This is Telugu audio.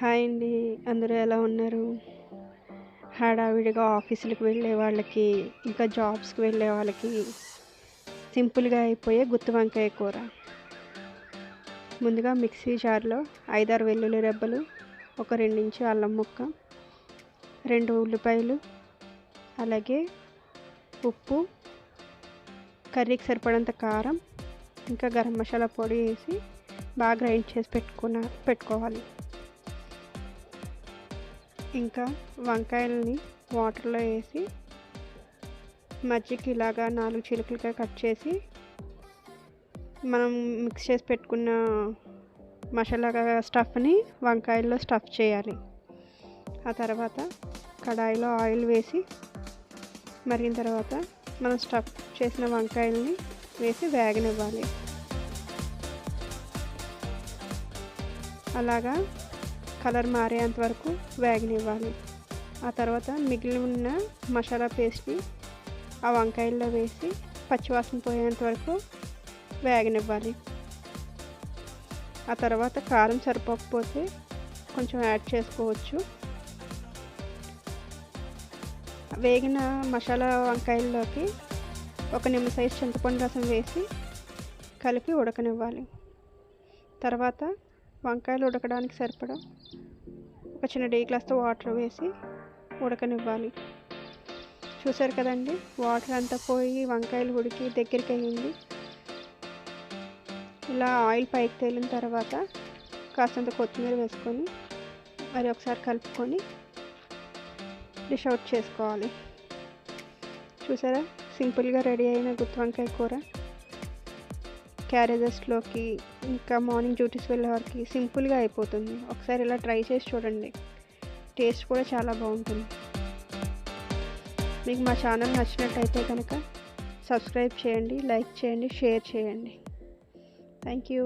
హాయ్ అండి. అందరూ ఎలా ఉన్నారు? హడావిడిగా ఆఫీసులకు వెళ్ళే వాళ్ళకి ఇంకా జాబ్స్కి వెళ్ళే వాళ్ళకి సింపుల్గా అయిపోయే గుత్తి వంకాయ కూర. ముందుగా మిక్సీ జార్లో ఐదారు వెల్లుల్లి రెబ్బలు ఒక రెండించు అల్లం ముక్క రెండు ఉల్లిపాయలు అలాగే ఉప్పు కర్రీకి సరిపడంత కారం ఇంకా గరం మసాలా పొడి వేసి బాగా గ్రైండ్ చేసి పెట్టుకున్న పెట్టుకోవాలి. ఇంకా వంకాయలని వాటర్లో వేసి మజ్జికి ఇలాగా నాలుగు చిలుకలుగా కట్ చేసి మనం మిక్స్ చేసి పెట్టుకున్న మసాలా స్టఫ్ని వంకాయల్లో స్టఫ్ చేయాలి. ఆ తర్వాత కడాయిలో ఆయిల్ వేసి మరిగిన తర్వాత మనం స్టఫ్ చేసిన వంకాయల్ని వేసి వేగనివ్వాలి. అలాగా కలర్ మారేంత వరకు వేగనివ్వాలి ఆ తర్వాత మిగిలి ఉన్న మసాలా పేస్ట్ని ఆ వంకాయల్లో వేసి పచ్చివాసన పోయేంత వరకు వేగనివ్వాలి ఆ తర్వాత కారం సరిపోకపోతే కొంచెం యాడ్ చేసుకోవచ్చు. వేగిన మసాలా వంకాయల్లోకి ఒక నిమ్మ సైజ్ చింతపండు రసం వేసి కలిపి ఉడకనివ్వాలి. తర్వాత వంకాయలు ఉడకడానికి సరిపడా. ఒక చిన్న డే గ్లాస్తో వాటర్ వేసి ఉడకనివ్వాలి. చూసారు కదండి వాటర్ అంతా పోయి వంకాయలు ఉడికి దగ్గరికి అయ్యింది ఇలా ఆయిల్ పైకి తేలిన తర్వాత కాస్తంత కొత్తిమీర వేసుకొని మరి ఒకసారి కలుపుకొని డిష్ అవుట్ చేసుకోవాలి. చూసారా? సింపుల్గా రెడీ అయిన గుత్తి వంకాయ కూర. క్యారేజెస్లోకి ఇంకా మార్నింగ్ డ్యూటీస్ వెళ్ళే వారికి సింపుల్గా అయిపోతుంది. ఒకసారి ఇలా ట్రై చేసి చూడండి. టేస్ట్ కూడా చాలా బాగుంటుంది. మీకు మా ఛానల్ నచ్చినట్టయితే కనుక సబ్స్క్రైబ్ చేయండి లైక్ చేయండి షేర్ చేయండి. Thank you.